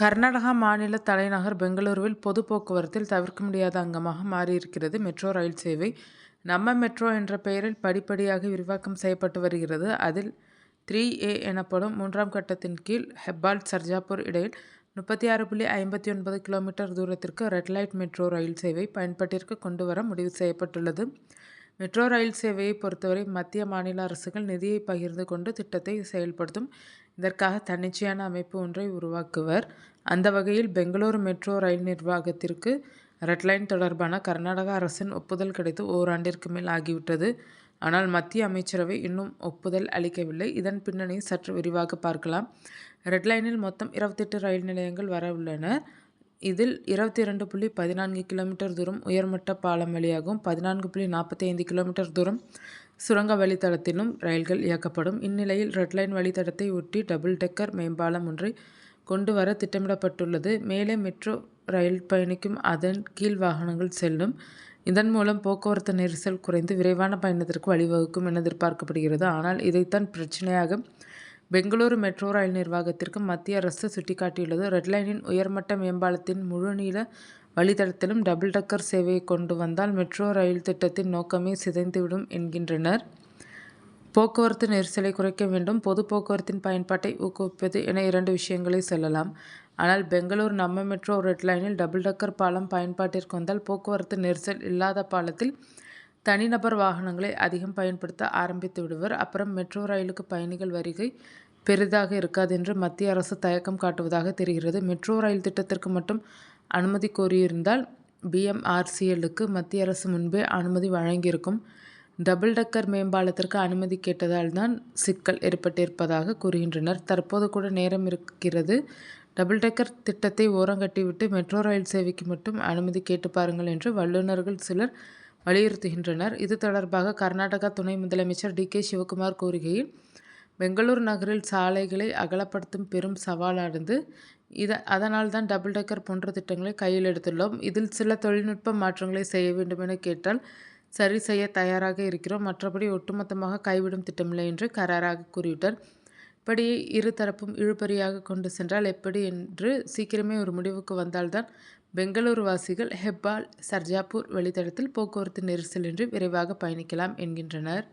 கர்நாடகா மாநில தலைநகர் பெங்களூருவில் பொது போக்குவரத்தில் தவிர்க்க முடியாத அங்கமாக மாறியிருக்கிறது மெட்ரோ ரயில் சேவை. நம்ம மெட்ரோ என்ற பெயரில் படிப்படியாக விரிவாக்கம் செய்யப்பட்டு வருகிறது. அதில் த்ரீ ஏ எனப்படும் மூன்றாம் கட்டத்தின் கீழ் ஹெப்பால் சர்ஜாப்பூர் இடையில் முப்பத்தி ஆறு புள்ளி ஐம்பத்தி ஒன்பது கிலோமீட்டர் தூரத்திற்கு ரெட் லைட் மெட்ரோ ரயில் சேவை பயன்பாட்டிற்கு கொண்டு வர முடிவு செய்யப்பட்டுள்ளது. மெட்ரோ ரயில் சேவையை பொறுத்தவரை மத்திய மாநில அரசுகள் நிதியை பகிர்ந்து கொண்டு திட்டத்தை செயல்படுத்தும் இதற்காக தன்னிச்சையான அமைப்பு ஒன்றை உருவாக்குவர். அந்த வகையில் பெங்களூரு மெட்ரோ ரயில் நிர்வாகத்திற்கு ரெட்லைன் தொடர்பான கர்நாடக அரசின் ஒப்புதல் கிடைத்து ஓராண்டிற்கு மேல் ஆகிவிட்டது. ஆனால் மத்திய அமைச்சரவை இன்னும் ஒப்புதல் அளிக்கவில்லை. இதன் பின்னணியை சற்று விரிவாக பார்க்கலாம். ரெட்லைனில் மொத்தம் இருபத்தெட்டு ரயில் நிலையங்கள் வர உள்ளன. இதில் இருபத்தி இரண்டு புள்ளி பதினான்கு கிலோமீட்டர் தூரம் உயர்மட்ட பாலம் வழியாகவும் பதினான்கு புள்ளி நாற்பத்தி ஐந்து கிலோமீட்டர் தூரம் சுரங்க வழித்தடத்திலும் ரயில்கள் இயக்கப்படும். இந்நிலையில் ரெட்லைன் வழித்தடத்தை ஒட்டி டபுள் டெக்கர் மேம்பாலம் ஒன்றை கொண்டு வர திட்டமிடப்பட்டுள்ளது. மேலே மெட்ரோ ரயில் பயணிக்கும் அதன் கீழ் வாகனங்கள் செல்லும். இதன் மூலம் போக்குவரத்து நெரிசல் குறைந்து விரைவான பயணத்திற்கு வழிவகுக்கும் என எதிர்பார்க்கப்படுகிறது. ஆனால் இதைத்தான் பிரச்சனையாக பெங்களூரு மெட்ரோ ரயில் நிர்வாகத்திற்கு மத்திய அரசு சுட்டிக்காட்டியுள்ளது. ரெட் லைனின் உயர்மட்ட மேம்பாலத்தின் முழுநீள வழித்தடத்திலும் டபுள் டக்கர் சேவையை கொண்டு வந்தால் மெட்ரோ ரயில் திட்டத்தின் நோக்கமே சிதைந்துவிடும் என்கின்றனர். போக்குவரத்து நெரிசலை குறைக்க வேண்டும். பொது போக்குவரத்தின் பயன்பாட்டை ஊக்குவிப்பது என இரண்டு விஷயங்களை சொல்லலாம். ஆனால் பெங்களூர் நம்ம மெட்ரோ ரெட் லைனில் டபுள் டக்கர் பாலம் பயன்பாட்டிற்கு வந்தால் போக்குவரத்து நெரிசல் இல்லாத பாலத்தில் தனிநபர் வாகனங்களை அதிகம் பயன்படுத்த ஆரம்பித்து விடுவர். அப்புறம் மெட்ரோ ரயிலுக்கு பயணிகள் வருகை பெரிதாக இருக்காது என்று மத்திய அரசு தயக்கம் காட்டுவதாக தெரிகிறது. மெட்ரோ ரயில் திட்டத்திற்கு மட்டும் அனுமதி கோரியிருந்தால் பிஎம்ஆர்சிஎல்லுக்கு மத்திய அரசு முன்பே அனுமதி வழங்கியிருக்கும். டபுள் டக்கர் மேம்பாலத்திற்கு அனுமதி கேட்டதால் தான் சிக்கல் ஏற்பட்டிருப்பதாக கூறுகின்றனர். தற்போது கூட நேரம் இருக்கிறது. டபுள் டெக்கர் திட்டத்தை ஓரங்கட்டிவிட்டு மெட்ரோ ரயில் சேவைக்கு மட்டும் அனுமதி கேட்டு பாருங்கள் என்று வல்லுநர்கள் சிலர் வலியுறுத்துகின்றனர். இது தொடர்பாக கர்நாடகா துணை முதலமைச்சர் டி கே சிவகுமார் கூறுகையில் பெங்களூர் நகரில் சாலைகளை அகலப்படுத்தும் பெரும் சவாலானது. இதை அதனால் தான் டபுள் டெக்கர் போன்ற திட்டங்களை கையில் எடுத்துள்ளோம். இதில் சில தொழில்நுட்ப மாற்றங்களை செய்ய வேண்டும் என கேட்டால் சரி செய்ய தயாராக இருக்கிறோம். மற்றபடி ஒட்டுமொத்தமாக கைவிடும் திட்டமில்லை என்று கராராக கூறிவிட்டார். இப்படி இரு தரப்பும் இழுபறியாக கொண்டு சென்றால் எப்படி என்று சீக்கிரமே ஒரு முடிவுக்கு வந்தால்தான் பெங்களூரு வாசிகள் ஹெப்பால் சர்ஜாப்பூர் வழித்தடத்தில் போக்குவரத்து நெரிசலின்றி விரைவாக பயணிக்கலாம் என்கின்றனர்.